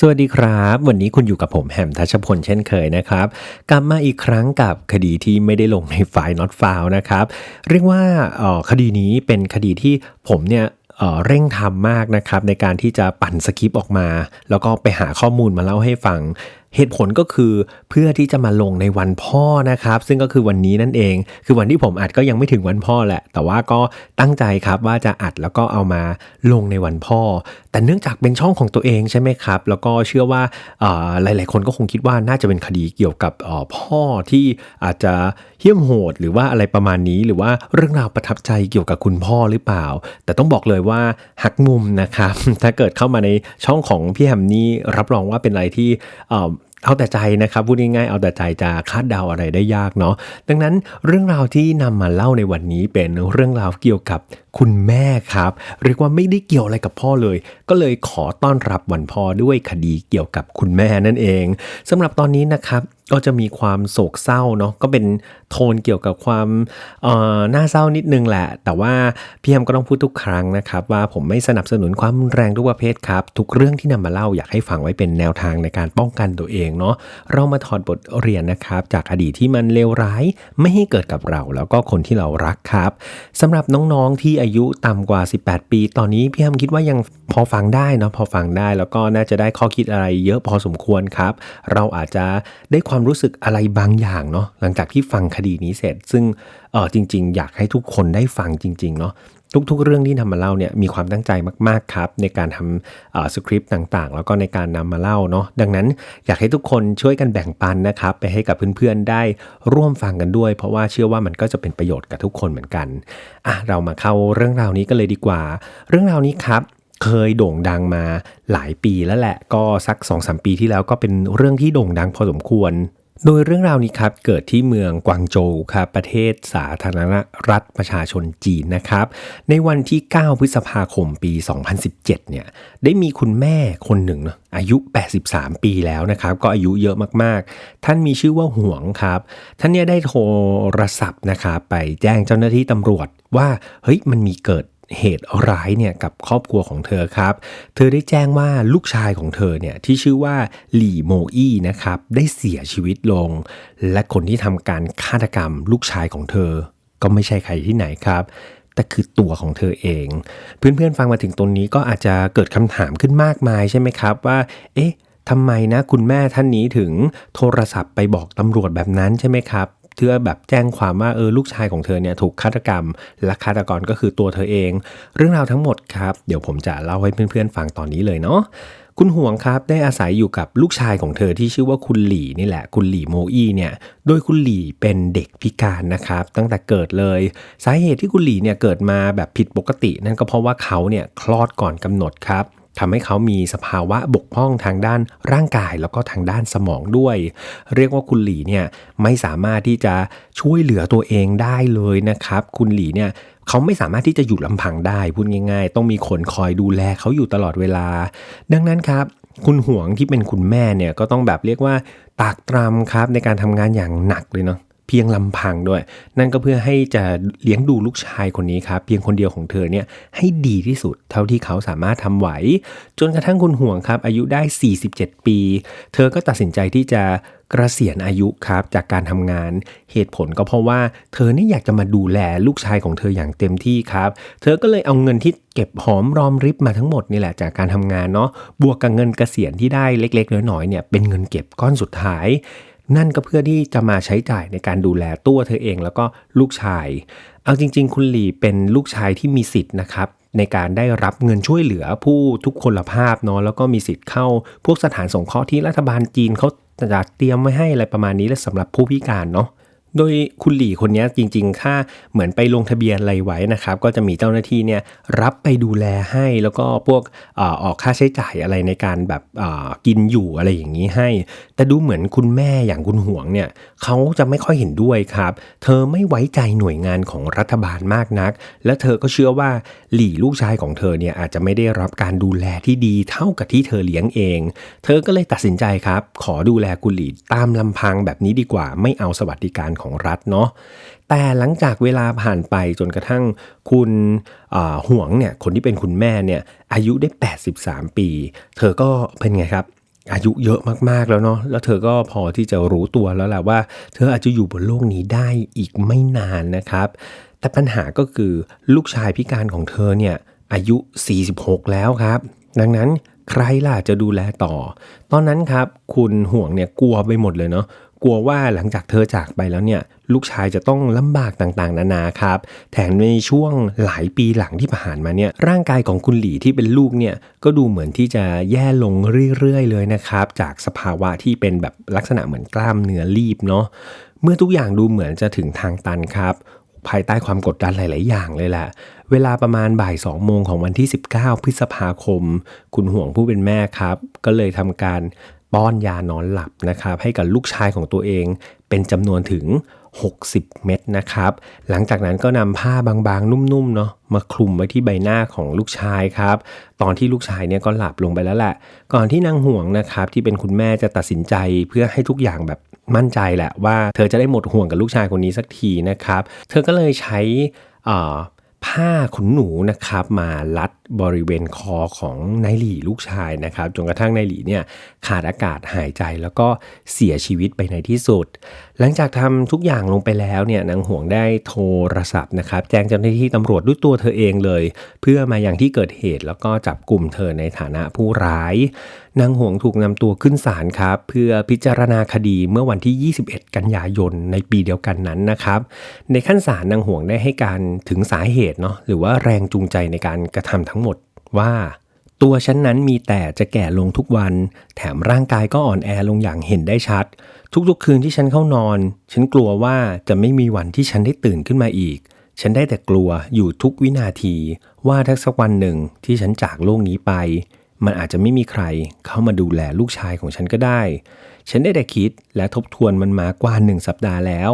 สวัสดีครับ วันนี้คุณอยู่กับผมแฮมทัชพลเช่นเคยนะครับ กลับมาอีกครั้งกับคดีที่ไม่ได้ลงในไฟล์ not file นะครับ เรียกว่าออคดีนี้เป็นคดีที่ผมเนี่ยเอ่อเร่งทำมากนะครับ ในการที่จะปั่นสคริปต์ออกมา แล้วก็ไปหาข้อมูลมาเล่าให้ฟังเหตุผลก็คือเพื่อที่จะมาลงในวันพ่อนะครับ ซึ่งก็คือวันนี้นั่นเอง คือวันที่ผมอัดก็ยังไม่ถึงวันพ่อแหละ แต่ว่าก็ตั้งใจครับว่าจะอัดแล้วก็เอามาลงในวันพ่อ แต่เนื่องจากเป็นช่องของตัวเองใช่ไหมครับ แล้วก็เชื่อว่าหลาย ๆ คนก็คงคิดว่าน่าจะเป็นคดีเกี่ยวกับพ่อที่อาจจะเหี้ยมโหดหรือว่าอะไรประมาณนี้ หรือว่าเรื่องราวประทับใจเกี่ยวกับคุณพ่อหรือเปล่า แต่ต้องบอกเลยว่าหักมุมนะครับ ถ้าเกิดเข้ามาในช่องของพี่แฮมนี่รับรองว่าเป็นอะไรที่เอ่อเอาแต่ใจนะครับพูดง่ายๆเอาแต่ใจจะคาดเดาอะไรได้ยากเนาะดังนั้นเรื่องราวที่นำมาเล่าในวันนี้เป็นเรื่องราวเกี่ยวกับคุณแม่ครับเรียกว่าไม่ได้เกี่ยวอะไรกับพ่อเลย ก็เลยขอต้อนรับวันพ่อด้วยคดีเกี่ยวกับคุณแม่นั่นเองสำหรับตอนนี้นะครับก็จะมีความโศกเศร้าเนาะก็เป็นโทนเกี่ยวกับความน่าเศร้านิดนึงแหละ แต่ว่าพี่แฮมก็ต้องพูดทุกครั้งนะครับ ว่าผมไม่สนับสนุนความแรงทุกประเภทครับ ทุกเรื่องที่นำมาเล่าอยากให้ฟังไว้เป็นแนวทางในการป้องกันตัวเองเนาะเรามาถอดบทเรียนนะครับ จากอดีตที่มันเลวร้ายไม่ให้เกิดกับเรา แล้วก็คนที่เรารักครับสำหรับน้องๆที่อายุต่ำกว่า 18 ปี ตอนนี้พี่แฮมคิดว่ายัง พอฟังได้เนาะพอฟังได้แล้วก็น่าจะได้ข้อคิดอะไรเยอะพอสมควรครับ เราอาจจะได้ความรู้สึกอะไรบางอย่างเนาะหลังจากที่ฟังคดีนี้เสร็จ ซึ่งเออจริง ๆ อยากให้ทุกคนได้ฟังจริงๆเนาะทุกๆ เรื่องที่นำมาเล่าเนี่ยมีความตั้งใจมากๆครับ ในการทำสคริปต์ต่างๆ แล้วก็ในการนำมาเล่าเนาะดังนั้นอยากให้ทุกคนช่วยกันแบ่งปันนะครับ ไปให้กับเพื่อนๆได้ร่วมฟังกันด้วย เพราะว่าเชื่อว่ามันก็จะเป็นประโยชน์กับทุกคนเหมือนกันอะเรามาเข้าเรื่องราวนี้กันเลยดีกว่า เรื่องราวนี้ครับ เคยโด่งดังมาหลายปีแล้วแหละ ก็สัก 2-3 ปีที่แล้วก็เป็นเรื่องที่โด่งดังพอสมควร โดยเรื่องราวนี้ครับเกิดที่เมืองกวางโจวครับประเทศสาธารณรัฐประชาชนจีนนะครับ ในวันที่ 9 พฤษภาคมปี 2017 เนี่ยได้มีคุณแม่คนหนึ่งเนะอายุ 83 ปีแล้วนะครับ ก็อายุเยอะมากๆ ท่านมีชื่อว่าหวงครับ ท่านเนี่ยได้โทรศัพท์นะครับไปแจ้งเจ้าหน้าที่ตำรวจว่าเฮ้ยมันมีเกิด เหตุร้ายเนี่ยกับครอบครัวของเธอครับ เธอได้แจ้งว่าลูกชายของเธอเนี่ยที่ชื่อว่าหลี่โมอี้นะครับได้เสียชีวิตลง และคนที่ทำการฆาตกรรมลูกชายของเธอ ก็ไม่ใช่ใครที่ไหนครับแต่คือตัวของเธอเอง เพื่อนๆฟังมาถึงตรงนี้ก็อาจจะเกิดคำถามขึ้นมากมายใช่ไหมครับว่า เอ๊ะทำไมนะคุณแม่ท่านนี้ถึงโทรศัพท์ไปบอกตำรวจแบบนั้นใช่ไหมครับ เพื่อแบบแจ้งความว่าเออลูกชายของเธอเนี่ยถูกฆาตกรรม และฆาตกรก็คือตัวเธอเอง เรื่องราวทั้งหมดครับ เดี๋ยวผมจะเล่าให้เพื่อนๆฟังตอนนี้เลยเนาะคุณห่วงครับได้อาศัยอยู่กับลูกชายของเธอที่ชื่อว่าคุณหลี่นี่แหละ คุณหลี่โมอี้เนี่ยโดยคุณหลี่เป็นเด็กพิการนะครับ ตั้งแต่เกิดเลย สาเหตุที่คุณหลี่เนี่ยเกิดมาแบบผิดปกติ นั่นก็เพราะว่าเขาเนี่ยคลอดก่อนกำหนดครับ ทำให้เขามีสภาวะบกพร่องทางด้านร่างกายแล้วก็ทางด้านสมองด้วย เรียกว่าคุณหลีเนี่ยไม่สามารถที่จะช่วยเหลือตัวเองได้เลยนะครับ คุณหลีเนี่ยเขาไม่สามารถที่จะอยู่ลำพังได้พูดง่าย ๆ ต้องมีคนคอยดูแลเขาอยู่ตลอดเวลา ดังนั้นครับคุณห่วงที่เป็นคุณแม่เนี่ยก็ต้องแบบเรียกว่าตากตรำครับในการทำงานอย่างหนักเลยเนาะ เพียงลำพังด้วย นั่นก็เพื่อให้จะเลี้ยงดูลูกชายคนนี้ครับเพียงคนเดียวของเธอเนี่ยให้ดีที่สุดเท่าที่เขาสามารถทำไหว จนกระทั่งคุณห่วงครับ อายุได้ 47 ปี เธอก็ตัดสินใจที่จะกระเกษียณอายุครับจากการทำงานเหตุผลก็เพราะว่าเธอเนี่ยอยากจะมาดูแลลูกชายของเธออย่างเต็มที่ครับ เธอก็เลยเอาเงินที่เก็บหอมรอมริบมาทั้งหมดนี่แหละจากการทำงานเนาะบวกกับเงินกเกษียณที่ได้เล็ก ๆ น้อยๆเนี่ยเป็นเงินเก็บก้อนสุดท้าย นั่นก็เพื่อที่จะมาใช้จ่ายในการดูแลตัวเธอเองแล้วก็ลูกชาย เอาจริง ๆ คุณหลีเป็นลูกชายที่มีสิทธิ์นะครับในการได้รับเงินช่วยเหลือผู้ทุกคนภาพเนาะแล้วก็มีสิทธิ์เข้าพวกสถานสงเคราะห์ที่รัฐบาลจีนเขาจัดเตรียมไว้ให้อะไรประมาณนี้และสำหรับผู้พิการเนาะ โดยคุณหลี่คนนี้จริงๆ ถ้าเหมือนไปลงทะเบียนอะไรไว้นะครับ ก็จะมีเจ้าหน้าที่เนี่ยรับไปดูแลให้แล้วก็พวกอออกค่าใช้จ่ายอะไรในการแบบกินอยู่อะไรอย่างนี้ให้ แต่ดูเหมือนคุณแม่อย่างคุณห่วงเนี่ยเขาจะไม่ค่อยเห็นด้วยครับ เธอไม่ไว้ใจหน่วยงานของรัฐบาลมากนัก และเธอก็เชื่อว่าหลี่ลูกชายของเธอเนี่ยอาจจะไม่ได้รับการดูแลที่ดีเท่ากับที่เธอเลี้ยงเอง เธอก็เลยตัดสินใจครับ ขอดูแลกุณหลี่ตามลำพังแบบนี้ดีกว่าไม่เอาสวัสดิการของรัฐเนาะแต่หลังจากเวลาผ่านไปจนกระทั่งคุณอ่วงเนี่ยคนที่เป็นคุณแม่เนี่ยอายุได้ 83 ปี เธอก็เป็นไงครับอายุเยอะมากๆแล้วเนาะ แล้วเธอก็พอที่จะรู้ตัวแล้วแหละว่า เธออาจจะอยู่บนโลกนี้ได้อีกไม่นานนะครับ แต่ปัญหาก็คือลูกชายพิการของเธอเนี่ยอายุ 46 แล้วครับ ดังนั้นใครล่ะจะดูแลต่อ ตอนนั้นครับคุณห่วงเนี่ยกลัวไปหมดเลยเนาะ กลัวว่าหลังจากเธอจากไปแล้วเนี่ยลูกชายจะต้องลำบากต่างๆ นานาครับแถมในช่วงหลายปีหลังที่ผ่านมาเนี่ยร่างกายของคุณหลีที่เป็นลูกเนี่ยก็ดูเหมือนที่จะแย่ลงเรื่อยๆเลยนะครับ จากสภาวะที่เป็นแบบลักษณะเหมือนกล้ามเนื้อรีบเนาะเมื่อทุกอย่างดูเหมือนจะถึงทางตันครับ ภายใต้ความกดดันหลาย ๆ อย่างเลยแหละเวลาประมาณบ่าย2โมงของวันที่ 19 พฤษภาคม คุณห่วงผู้เป็นแม่ครับ ก็เลยทำการ ป้อนยานอนหลับนะครับให้กับลูกชายของตัวเองเป็นจำนวนถึง 60 เม็ดนะครับ หลังจากนั้นก็นำผ้าบางๆ นุ่มๆเนาะมาคลุมไว้ที่ใบหน้าของลูกชายครับ ตอนที่ลูกชายเนี่ยก็หลับลงไปแล้วแหละ ก่อนที่นางห่วงนะครับที่เป็นคุณแม่จะตัดสินใจเพื่อให้ทุกอย่างแบบมั่นใจแหละว่า เธอจะได้หมดห่วงกับลูกชายคนนี้สักทีนะครับ เธอก็เลยใช้ ผ้าขนหนูนะครับมาลัดบริเวณคอของนายหลี่ลูกชายนะครับจนกระทั่งนายหลี่เนี่ยขาดอากาศหายใจแล้วก็เสียชีวิตไปในที่สุด หลังจากทำทุกอย่างลงไปแล้วเนี่ยนางห่วงได้โทรศัพท์นะครับ แจ้งเจ้าหน้าที่ตำรวจด้วยตัวเธอเองเลย เพื่อมาอย่างที่เกิดเหตุแล้วก็จับกลุ่มเธอในฐานะผู้ร้ายนางห่วงถูกนำตัวขึ้นศาลครับ เพื่อพิจารณาคดีเมื่อวันที่ 21 กันยายนในปีเดียวกันนั้นนะครับ ในขั้นศาลนางห่วงได้ให้การถึงสาเหตุเนาะหรือว่าแรงจูงใจในการกระทำทั้งหมดว่า ตัวฉันนั้นมีแต่จะแก่ลงทุกวัน แถมร่างกายก็อ่อนแอลงอย่างเห็นได้ชัด ทุกๆคืนที่ฉันเข้านอน ฉันกลัวว่าจะไม่มีวันที่ฉันได้ตื่นขึ้นมาอีก ฉันได้แต่กลัวอยู่ทุกวินาที ว่าถ้าสักวันหนึ่งที่ฉันจากโลกนี้ไป มันอาจจะไม่มีใครเข้ามาดูแลลูกชายของฉันก็ได้ ฉันได้แต่คิดและทบทวนมันมากว่าหนึ่งสัปดาห์แล้ว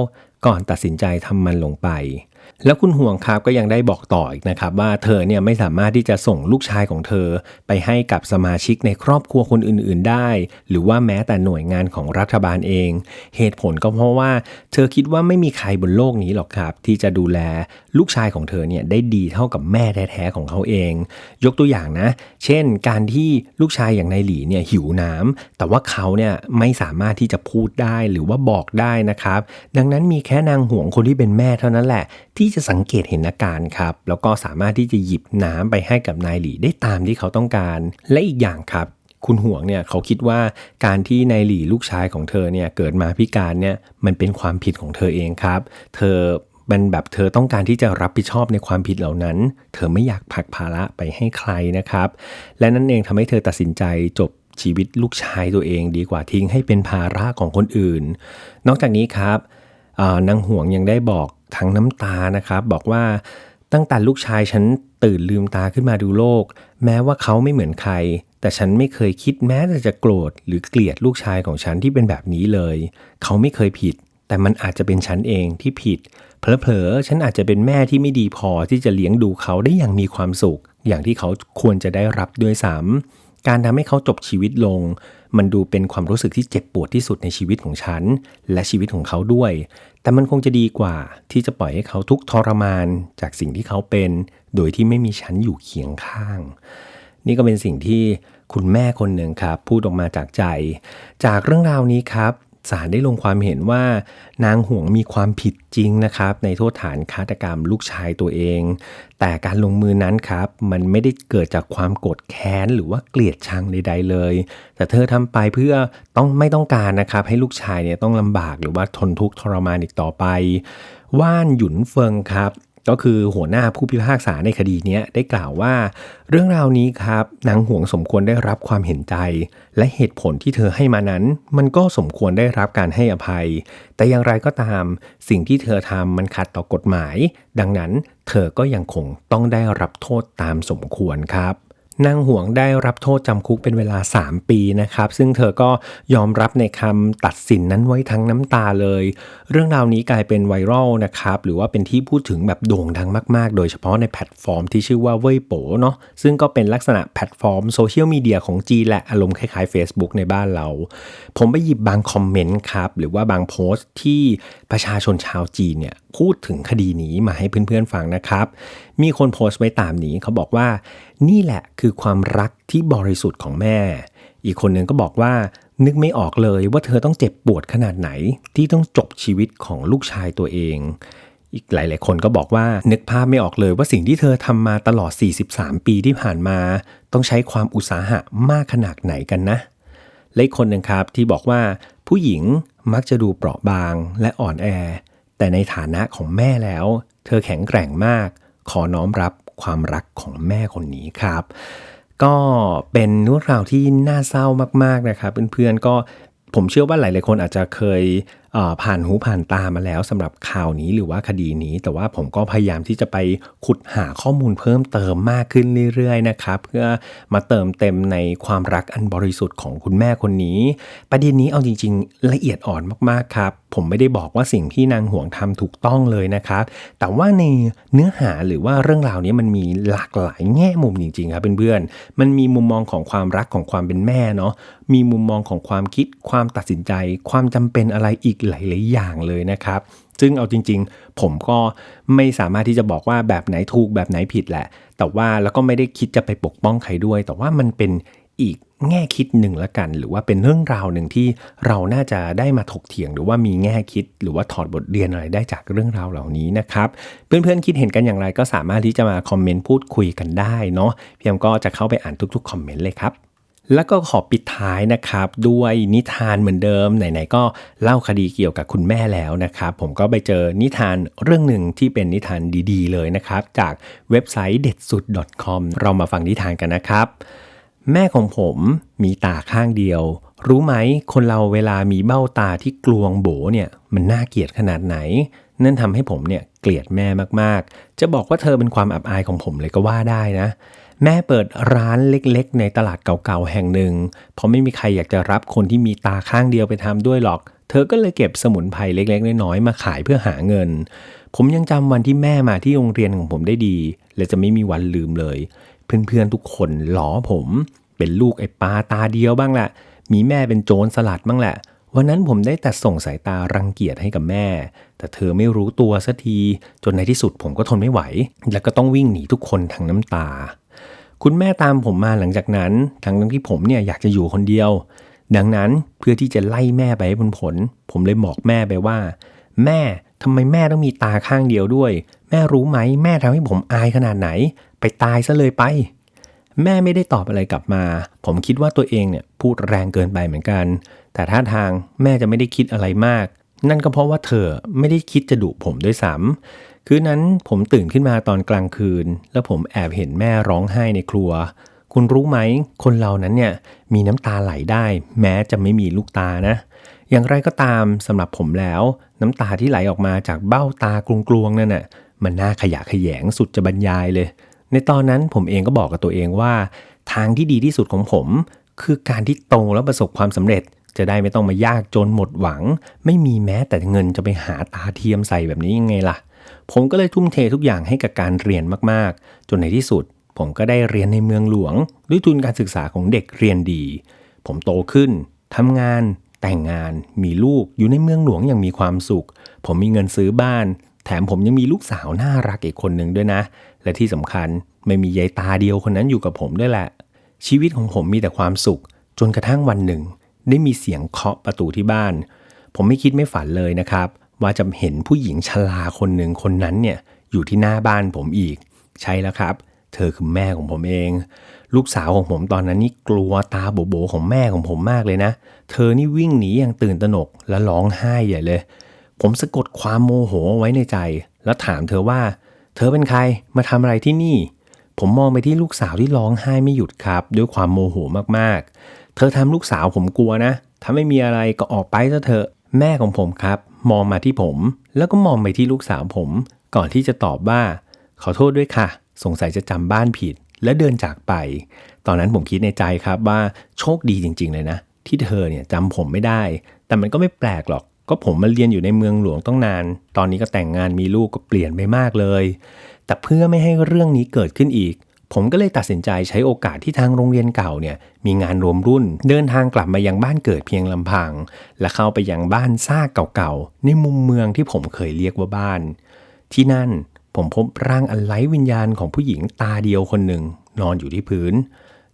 ก่อนตัดสินใจทำมันลงไป แล้วคุณห่วงครับก็ยังได้บอกต่ออีกนะครับว่าเธอเนี่ยไม่สามารถที่จะส่งลูกชายของเธอ ไปให้กับสมาชิกในครอบครัวคนอื่น ๆ ได้ หรือว่าแม้แต่หน่วยงานของรัฐบาลเอง เหตุผลก็เพราะว่า เธอคิดว่าไม่มีใครบนโลกนี้หรอกครับ ที่จะดูแลลูกชายของเธอเนี่ยได้ดีเท่ากับแม่แท้ๆของเขาเอง ยกตัวอย่างนะ เช่น การที่ลูกชายอย่างนายหลีเนี่ยหิวน้ำแต่ว่าเขาเนี่ยไม่สามารถที่จะพูดได้หรือว่าบอกได้นะครับ ดังนั้นมีแค่นางห่วงคนที่เป็นแม่เท่านั้นแหละที่จะสังเกตเห็นอาการครับ แล้วก็สามารถที่จะหยิบน้ำไปให้กับนายหลีได้ตามที่เขาต้องการ และอีกอย่างครับคุณห่วงเนี่ยเขาคิดว่าการที่นายหลีลูกชายของเธอเนี่ยเกิดมาพิการเนี่ยมันเป็นความผิดของเธอเองครับ เธอเป็นแบบเธอต้องการที่จะรับผิดชอบในความผิดเหล่านั้น เธอไม่อยากผักภาระไปให้ใครนะครับ และนั่นเองทำให้เธอตัดสินใจจบชีวิตลูกชายตัวเองดีกว่าทิ้งให้เป็นภาระของคนอื่น นอกจากนี้ครับนางห่วงยังได้บอก ทั้งน้ำตานะครับ บอกว่าตั้งแต่ลูกชายฉันตื่นลืมตาขึ้นมาดูโลก แม้ว่าเขาไม่เหมือนใคร แต่ฉันไม่เคยคิดแม้แต่จะโกรธหรือเกลียดลูกชายของฉันที่เป็นแบบนี้เลย เขาไม่เคยผิด แต่มันอาจจะเป็นฉันเองที่ผิดเผลอๆฉันอาจจะเป็นแม่ที่ไม่ดีพอที่จะเลี้ยงดูเขาได้อย่างมีความสุข อย่างที่เขาควรจะได้รับด้วยซ้ำ การทำให้เขาจบชีวิตลง มันดูเป็นความรู้สึกที่เจ็บปวดที่สุดในชีวิตของฉัน และชีวิตของเขาด้วย แต่มันคงจะดีกว่าที่จะปล่อยให้เขาทุกทรมานจากสิ่งที่เขาเป็น โดยที่ไม่มีฉันอยู่เคียงข้าง นี่ก็เป็นสิ่งที่คุณแม่คนหนึ่งครับ พูดออกมาจากใจ จากเรื่องราวนี้ครับ ศาลได้ลงความเห็นว่านางห่วงมีความผิดจริงนะครับ ในโทษฐานฆาตกรรมลูกชายตัวเอง แต่การลงมือนั้นครับ มันไม่ได้เกิดจากความโกรธแค้นหรือว่าเกลียดชังใดๆเลย แต่เธอทำไปเพื่อต้องไม่ต้องการนะครับ ให้ลูกชายเนี่ยต้องลำบากหรือว่าทนทุกข์ทรมานอีกต่อไป ว่านหยุนเฟิงครับ ก็คือหัวหน้าผู้พิพากษาในคดีนี้ได้กล่าวว่า เรื่องราวนี้ครับนางห่วงสมควรได้รับความเห็นใจ และเหตุผลที่เธอให้มานั้น มันก็สมควรได้รับการให้อภัย แต่อย่างไรก็ตาม สิ่งที่เธอทำมันขัดต่อกฎหมาย ดังนั้นเธอก็ยังคงต้องได้รับโทษตามสมควรครับ นางห่วงได้รับโทษจำคุกเป็นเวลา 3 ปีนะครับ ซึ่งเธอก็ยอมรับในคำตัดสินนั้นไว้ทั้งน้ำตาเลย เรื่องราวนี้กลายเป็นไวรัลนะครับ หรือว่าเป็นที่พูดถึงแบบโด่งดังมาก ๆ โดยเฉพาะในแพลตฟอร์มที่ชื่อว่าเว่ยโป๋เนาะซึ่งก็เป็นลักษณะแพลตฟอร์มโซเชียลมีเดียของจีนแหละ อารมณ์คล้าย ๆ Facebook ในบ้านเรา ผมไปหยิบบางคอมเมนต์ครับ หรือว่าบางโพสต์ที่ประชาชนชาวจีนเนี่ยพูดถึงคดีนี้มาให้เพื่อนๆฟังนะครับ มีคนโพสต์ไว้ตามนี้เขาบอกว่า นี่แหละคือความรักที่บริสุทธิ์ของแม่ อีกคนหนึ่งก็บอกว่านึกไม่ออกเลยว่าเธอต้องเจ็บปวดขนาดไหน ที่ต้องจบชีวิตของลูกชายตัวเอง อีกหลาย ๆ คนก็บอกว่านึกภาพไม่ออกเลยว่าสิ่งที่เธอทำมาตลอด 43 ปีที่ผ่านมา ต้องใช้ความอุตสาหะมากขนาดไหนกันนะและอีกคนหนึ่งครับที่บอกว่าผู้หญิงมักจะดูเปราะบางและอ่อนแอ แต่ในฐานะของแม่แล้ว เธอแข็งแกร่งมาก ขอน้อมรับ ความรักของแม่คนนี้ครับ ก็เป็นเรื่องราวที่น่าเศร้ามากๆนะครับเพื่อนๆก็ผมเชื่อว่าหลายๆคนอาจจะเคย ผ่านหูผ่านตามาแล้วสำหรับข่าวนี้หรือว่าคดีนี้ แต่ว่าผมก็พยายามที่จะไปขุดหาข้อมูลเพิ่มเติมมากขึ้นเรื่อยๆนะครับเพื่อมาเติมเต็มในความรักอันบริสุทธิ์ของคุณแม่คนนี้ ประเด็นนี้เอาจริง ๆ ละเอียดอ่อนมากๆครับผมไม่ได้บอกว่าสิ่งที่นางห่วงทำถูกต้องเลยนะครับ แต่ว่าในเนื้อหาหรือว่าเรื่องราวนี้มันมีหลากหลายแง่มุมจริงๆครับเพื่อนๆ มันมีมุมมองของความรักของความเป็นแม่เนาะ มีมุมมองของความคิด ความตัดสินใจ ความจำเป็นอะไรอีกหลาย ๆ อย่างเลยนะครับ ซึ่งเอาจริง ๆ ผมก็ไม่สามารถที่จะบอกว่าแบบไหนถูกแบบไหนผิดแหละ แต่ว่าแล้วก็ไม่ได้คิดจะไปปกป้องใครด้วย แต่ว่ามันเป็นอีกแง่คิดหนึ่งละกัน หรือว่าเป็นเรื่องราวหนึ่งที่เราน่าจะได้มาถกเถียง หรือว่ามีแง่คิด หรือว่าถอดบทเรียนอะไรได้จากเรื่องราวเหล่านี้นะครับ เพื่อนๆคิดเห็นกันอย่างไรก็สามารถที่จะมาคอมเมนต์พูดคุยกันได้เนาะพี่ยมก็จะเข้าไปอ่านทุกๆคอมเมนต์เลยครับ แล้วก็ขอปิดท้ายนะครับด้วยนิทานเหมือนเดิม ไหนๆก็เล่าคดีเกี่ยวกับคุณแม่แล้วนะครับ ผมก็ไปเจอนิทานเรื่องหนึ่งที่เป็นนิทานดีๆ เลยนะครับ จากเว็บไซต์เด็ดสุด .com เรามาฟังนิทานกันนะครับ แม่ของผมมีตาข้างเดียว รู้ไหมคนเราเวลามีเบ้าตาที่กลวงโบเนี่ยมันน่าเกลียดขนาดไหน นั่นทำให้ผมเนี่ยเกลียดแม่มากๆ จะบอกว่าเธอเป็นความอับอายของผมเลยก็ว่าได้นะ แม่เปิดร้านเล็กๆ ในตลาดเก่าๆแห่งหนึ่ง เพราะไม่มีใครอยากจะรับคนที่มีตาข้างเดียวไปทำด้วยหรอก เธอก็เลยเก็บสมุนไพรเล็กๆ น้อยๆ มาขายเพื่อหาเงิน ผมยังจำวันที่แม่มาที่โรงเรียนของผมได้ดี และจะไม่มีวันลืมเลย เพื่อนๆทุกคนหลอผม เป็นลูกไอ้ปลาตาเดียวบ้างแหละมีแม่เป็นโจรสลัดบ้างแหละวันนั้นผมได้แต่ส่งสายตารังเกียจให้กับแม่ แต่เธอไม่รู้ตัวสักที จนในที่สุดผมก็ทนไม่ไหว และก็ต้องวิ่งหนีทุกคนทางน้ำตา คุณแม่ตามผมมาหลังจากนั้น ทั้งที่ผมเนี่ยอยากจะอยู่คนเดียว ดังนั้นเพื่อที่จะไล่แม่ไปให้พ้นผล ผมเลยบอกแม่ไปว่า แม่ทำไมแม่ต้องมีตาข้างเดียวด้วย แม่รู้ไหมแม่ทำให้ผมอายขนาดไหน ไปตายซะเลยไป แม่ไม่ได้ตอบอะไรกลับมา ผมคิดว่าตัวเองเนี่ยพูดแรงเกินไปเหมือนกัน แต่ท่าทางแม่จะไม่ได้คิดอะไรมาก นั่นก็เพราะว่าเธอไม่ได้คิดจะดุผมด้วยซ้ำคืนนั้นผมตื่นขึ้นมาตอนกลางคืน แล้วผมแอบเห็นแม่ร้องไห้ในครัว คุณรู้ไหม คนเรานั้นเนี่ยมีน้ำตาไหลได้ แม้จะไม่มีลูกตานะ อย่างไรก็ตามสำหรับผมแล้ว น้ำตาที่ไหลออกมาจากเบ้าตากลวงๆนั่นน่ะมันน่าขยะขยงสุดจะบรรยายเลย ในตอนนั้นผมเองก็บอกกับตัวเองว่า ทางที่ดีที่สุดของผม คือการที่โตแล้วประสบความสำเร็จ จะได้ไม่ต้องมายากจนหมดหวัง ไม่มีแม้แต่เงินจะไปหาตาเทียมใส่แบบนี้ยังไงล่ะ ผมก็เลยทุ่มเททุกอย่างให้กับการเรียนมากๆ จนในที่สุด ผมก็ได้เรียนในเมืองหลวง ด้วยทุนการศึกษาของเด็กเรียนดี ผมโตขึ้นทำงาน แต่งงาน มีลูกอยู่ในเมืองหลวงอย่างมีความสุข ผมมีเงินซื้อบ้าน แถมผมยังมีลูกสาวน่ารักอีกคนหนึ่งด้วยนะ และที่สำคัญไม่มียายตาเดียวคนนั้นอยู่กับผมด้วยแหละชีวิตของผมมีแต่ความสุข จนกระทั่งวันหนึ่ง ได้มีเสียงเคาะประตูที่บ้าน ผมไม่คิดไม่ฝันเลยนะครับ ว่าจะเห็นผู้หญิงชราคนหนึ่งคนนั้นเนี่ยอยู่ที่หน้าบ้านผมอีก ใช่แล้วครับ เธอคือแม่ของผมเอง ลูกสาวของผมตอนนั้นนี่กลัวตาโบโบของแม่ของผมมากเลยนะ เธอนี่วิ่งหนีอย่างตื่นตระหนกและร้องไห้ใหญ่เลย ผมสะกดความโมโหไว้ในใจ แล้วถามเธอว่า เธอเป็นใครมาทำอะไรที่นี่ผมมองไปที่ลูกสาวที่ร้องไห้ไม่หยุดครับ ด้วยความโมโหมากๆ เธอทำลูกสาวผมกลัวนะ ถ้าไม่มีอะไรก็ออกไปซะเถอะ แม่ของผมครับ มองมาที่ผม แล้วก็มองไปที่ลูกสาวผม ก่อนที่จะตอบว่า ขอโทษด้วยค่ะ สงสัยจะจำบ้านผิด และเดินจากไป ตอนนั้นผมคิดในใจครับว่าโชคดีจริง ๆ เลยนะ ที่เธอเนี่ยจำผมไม่ได้ แต่มันก็ไม่แปลกหรอก ก็ผมมาเรียนอยู่ในเมืองหลวงต้องนาน ตอนนี้ก็แต่งงานมีลูกก็เปลี่ยนไปมากเลย แต่เพื่อไม่ให้เรื่องนี้เกิดขึ้นอีก ผมก็เลยตัดสินใจใช้โอกาสที่ทางโรงเรียนเก่าเนี่ยมีงานรวมรุ่น เดินทางกลับมายังบ้านเกิดเพียงลำพัง และเข้าไปยังบ้านซากเก่าๆในมุมเมืองที่ผมเคยเรียกว่าบ้าน ที่นั่นผมพบร่างอันไร้วิญญาณของผู้หญิงตาเดียวคนหนึ่ง นอนอยู่ที่พื้น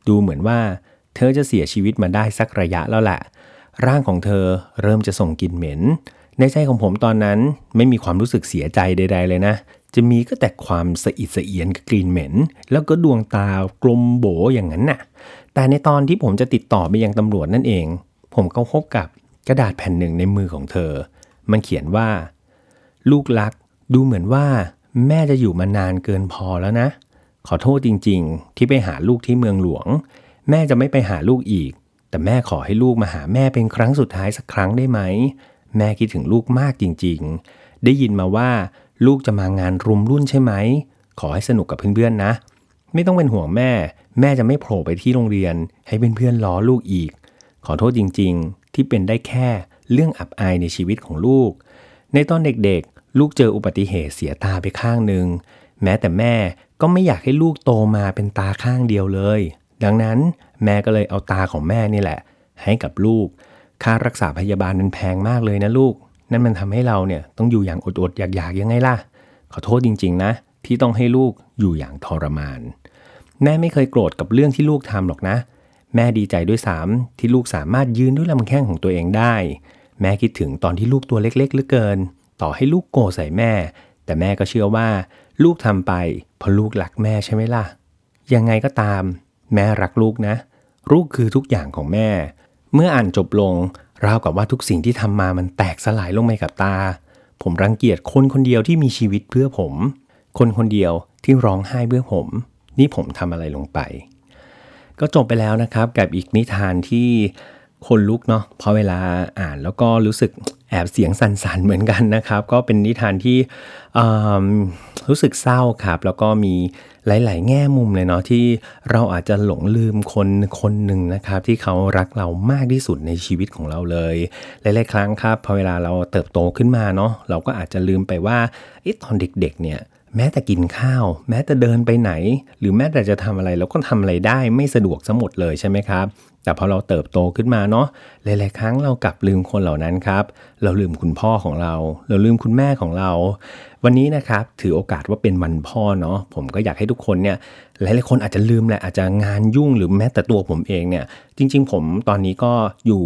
ดูเหมือนว่า เธอจะเสียชีวิตมาได้สักระยะแล้วแหละร่างของเธอเริ่มจะส่งกลิ่นเหม็น ในใจของผมตอนนั้นไม่มีความรู้สึกเสียใจใด ๆ เลยนะ จะมีก็แต่ความสะอิดสะเอียนกับกลิ่นเหม็น แล้วก็ดวงตากลมโบอย่างนั้นน่ะ แต่ในตอนที่ผมจะติดต่อไปยังตำรวจนั่นเอง ผมก็พบกับกระดาษแผ่นหนึ่งในมือของเธอ มันเขียนว่า ลูกรัก ดูเหมือนว่า แม่จะอยู่มานานเกินพอแล้วนะ ขอโทษจริง ๆ ที่ไปหาลูกที่เมืองหลวง แม่จะไม่ไปหาลูกอีก แต่แม่ขอให้ลูกมาหาแม่เป็นครั้งสุดท้ายสักครั้งได้ไหม แม่คิดถึงลูกมากจริง ๆ ได้ยินมาว่า ลูกจะมางานรุมรุ่นใช่ไหม ขอให้สนุกกับเพื่อนๆนะ ไม่ต้องเป็นห่วงแม่ แม่จะไม่โผล่ไปที่โรงเรียน ให้เพื่อนๆล้อลูกอีก ขอโทษจริงๆ ที่เป็นได้แค่เรื่องอับอายในชีวิตของลูก ในตอนเด็กๆ ลูกเจออุบัติเหตุเสียตาไปข้างหนึ่ง แม้แต่แม่ก็ไม่อยากให้ลูกโตมาเป็นตาข้างเดียวเลย ดังนั้นแม่ก็เลยเอาตาของแม่นี่แหละ ให้กับลูก ค่ารักษาพยาบาลมันแพงมากเลยนะลูก นั่นมันทำให้เราเนี่ยต้องอยู่อย่างอดๆอยากๆยังไงล่ะ ขอโทษจริง ๆ นะ ที่ต้องให้ลูกอยู่อย่างทรมาน แม่ไม่เคยโกรธกับเรื่องที่ลูกทำหรอกนะ แม่ดีใจด้วยซ้ำที่ลูกสามารถยืนด้วยลำแข้งของตัวเองได้ แม่คิดถึงตอนที่ลูกตัวเล็กๆเหลือเกิน ต่อให้ลูกโกรธใส่แม่ แต่แม่ก็เชื่อว่า ลูกทำไปเพราะลูกรักแม่ใช่ไหมล่ะ ยังไงก็ตาม แม่รักลูกนะลูกคือทุกอย่างของแม่ เมื่ออ่านจบลง ราวกับว่าทุกสิ่งที่ทำมามันแตกสลายลงไปกับตา ผมรังเกียจคนคนเดียวที่มีชีวิตเพื่อผม คนคนเดียวที่ร้องไห้เพื่อผม นี่ผมทำอะไรลงไป ก็จบไปแล้วนะครับกับอีกนิทานที่ คนลุกเนาะพอเวลาอ่านแล้วก็รู้สึกแอบเสียงสั่นๆเหมือนกันนะครับ ก็เป็นนิทานที่รู้สึกเศร้าครับ แล้วก็มีหลาย ๆ แง่มุมเลยเนาะที่เราอาจจะหลงลืมคนคนหนึ่งนะครับ ที่เขารักเรามากที่สุดในชีวิตของเราเลยหลายๆครั้งครับพอเวลาเราเติบโตขึ้นมาเนาะเราก็อาจจะลืมไปว่าอตอนเด็ก ๆ เนี่ย แม้แต่กินข้าว แม้แต่เดินไปไหน หรือแม้แต่จะทำอะไรเราก็ทำอะไรได้ไม่สะดวกซะหมดเลยใช่ไหมครับ แต่พอเราเติบโตขึ้นมาเนาะหลายๆครั้งเรากลับลืมคนเหล่านั้นครับ เราลืมคุณพ่อของเรา เราลืมคุณแม่ของเรา วันนี้นะครับถือโอกาสว่าเป็นวันพ่อเนาะผมก็อยากให้ทุกคนเนี่ย หลายๆคนอาจจะลืมแหละอาจจะงานยุ่งหรือแม้แต่ตัวผมเองเนี่ยจริง ๆ ผมตอนนี้ก็อยู่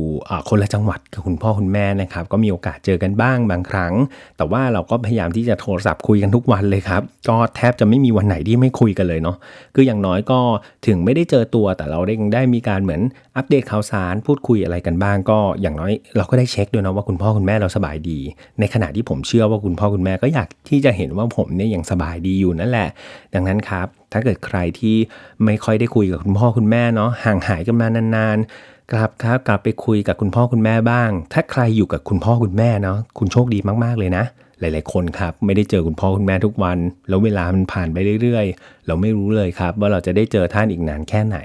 คนละจังหวัดกับคุณพ่อคุณแม่นะครับก็มีโอกาสเจอกันบ้างบางครั้ง แต่ว่าเราก็พยายามที่จะโทรศัพท์คุยกันทุกวันเลยครับก็แทบจะไม่มีวันไหนที่ไม่คุยกันเลยเนาะคืออย่างน้อยก็ถึงไม่ได้เจอตัวแต่เราได้ได้มีการเหมือนอัปเดตข่าวสารพูดคุยอะไรกันบ้าง ก็อย่างน้อยเราก็ได้เช็คด้วยนะว่าคุณพ่อคุณแม่เราสบายดี ในขณะที่ผมเชื่อว่าคุณพ่อคุณแม่ก็อยากที่จะเห็นว่าผมเนี่ยยังสบายดีอยู่นั่นแหละ ดังนั้นครับ ถ้าเกิดใครที่ไม่ค่อยได้คุยกับคุณพ่อคุณแม่เนาะห่างหายกันมานานๆ กลับครับกลับไปคุยกับคุณพ่อคุณแม่บ้าง ถ้าใครอยู่กับคุณพ่อคุณแม่เนาะคุณโชคดีมากๆเลยนะ หลายๆคนครับไม่ได้เจอคุณพ่อคุณแม่ทุกวัน แล้วเวลามันผ่านไปเรื่อยๆ เราไม่รู้เลยครับ ว่าเราจะได้เจอท่านอีกนานแค่ไหน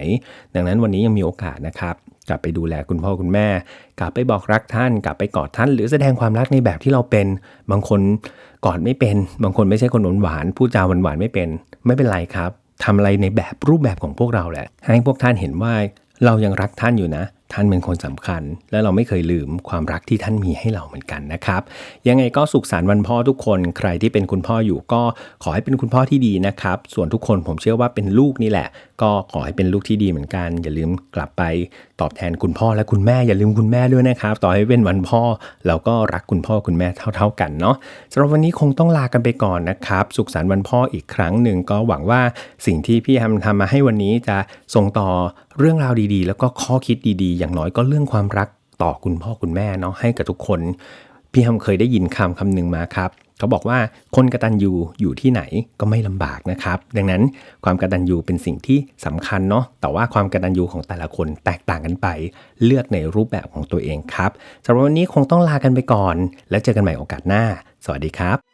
ดังนั้นวันนี้ยังมีโอกาสนะครับกลับไปดูแลคุณพ่อคุณแม่ กลับไปบอกรักท่าน กลับไปกอดท่าน หรือแสดงความรักในแบบที่เราเป็น บางคนกอดไม่เป็น บางคนไม่ใช่คนหวานพูดจาหวานๆไม่เป็น ไม่เป็นไรครับ ทำอะไรในแบบรูปแบบของพวกเราแหละ ให้พวกท่านเห็นว่าเรายังรักท่านอยู่นะ ท่านเป็นคนสำคัญ และเราไม่เคยลืมความรักที่ท่านมีให้เราเหมือนกันนะครับ ยังไงก็สุขสันต์วันพ่อทุกคนใครที่เป็นคุณพ่ออยู่ก็ขอให้เป็นคุณพ่อที่ดีนะครับ ส่วนทุกคนผมเชื่อว่าเป็นลูกนี่แหละ ก็ขอให้เป็นลูกที่ดีเหมือนกัน อย่าลืมกลับไปตอบแทนคุณพ่อและคุณแม่อย่าลืมคุณแม่ด้วยนะครับ ต่อให้เป็นวันพ่อเราก็รักคุณพ่อคุณแม่เท่า ๆกันเนาะสำหรับวันนี้คงต้องลากันไปก่อนนะครับ สุขสันต์วันพ่ออีกครั้งหนึ่งก็หวังว่าสิ่งที่พี่ทำทำมาให้วันนี้จะส่งต่อเรื่องราวดีๆ แล้วก็ข้อคิดดีๆ อย่างน้อยก็เรื่องความรักต่อคุณพ่อคุณแม่เนาะให้กับทุกคน พี่ฮัมเคยได้ยินคำคำหนึ่งมาครับเขาบอกว่าคนกระตัญญูอยู่ที่ไหนก็ไม่ลำบากนะครับ ดังนั้นความกระตัญญูเป็นสิ่งที่สำคัญเนาะแต่ว่าความกระตัญญูของแต่ละคนแตกต่างกันไป เลือกในรูปแบบของตัวเองครับสำหรับวันนี้คงต้องลากันไปก่อน แล้วเจอกันใหม่โอกาสหน้า สวัสดีครับ